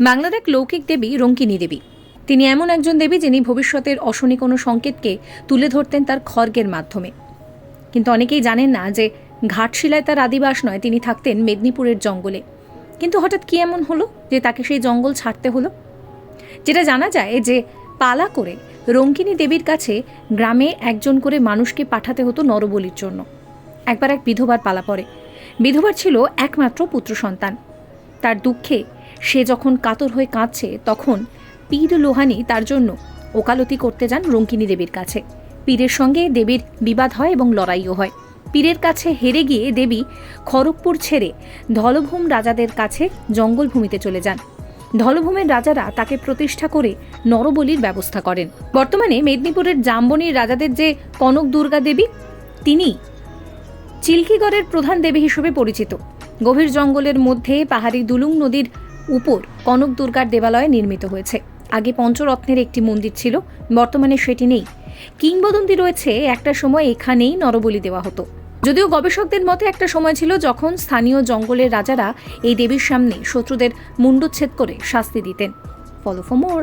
বাংলার এক লৌকিক দেবী রঙ্কিনী দেবী। তিনি এমন একজন দেবী যিনি ভবিষ্যতের অশনি কোনো সংকেতকে তুলে ধরতেন তার খর্গের মাধ্যমে। কিন্তু অনেকেই জানেন না যে ঘাটশিলায় তার আদিবাস নয়, তিনি থাকতেন মেদিনীপুরের জঙ্গলে। কিন্তু হঠাৎ কি এমন হলো যে তাকে সেই জঙ্গল ছাড়তে হলো? যেটা জানা যায় যে পালা করে রঙ্কিনী দেবীর কাছে গ্রামে একজন করে মানুষকে পাঠাতে হতো নরবলির জন্য। একবার এক বিধবার পালা পড়ে। বিধবার ছিল একমাত্র পুত্র সন্তান। দুঃখে সে যখন কাতর হয়ে কাঁদছে, তখন পীর লোহানি তার জন্য ওকালতি করতে যান রঙ্কিনী দেবীর কাছে। পীরের সঙ্গে দেবীর বিবাদ হয় এবং লড়াইও হয়। পীরের কাছে হেরে গিয়ে দেবী খড়গপুর ছেড়ে ধলভূম রাজাদের কাছে জঙ্গলভূমিতে চলে যান। ধলভূমের রাজারা তাকে প্রতিষ্ঠা করে নরবলির ব্যবস্থা করেন। বর্তমানে মেদিনীপুরের জাম্বনির রাজাদের যে কনক দুর্গা দেবী, তিনি চিল্কিগড়ের প্রধান দেবী হিসেবে পরিচিত। গভীর জঙ্গলের মধ্যে পাহাড়ি দুলুং নদীর উপর কনক দুর্গার দেবালয় নির্মিত হয়েছে। আগে পঞ্চরত্নের একটি মন্দির ছিল, বর্তমানে সেটি নেই। কিংবদন্তি রয়েছে একটা সময় এখানেই নরবলি দেওয়া হতো। যদিও গবেষকদের মতে একটা সময় ছিল যখন স্থানীয় জঙ্গলের রাজারা এই দেবীর সামনে শত্রুদের মুন্ডুচ্ছেদ করে শাস্তি দিতেন। Follow for more.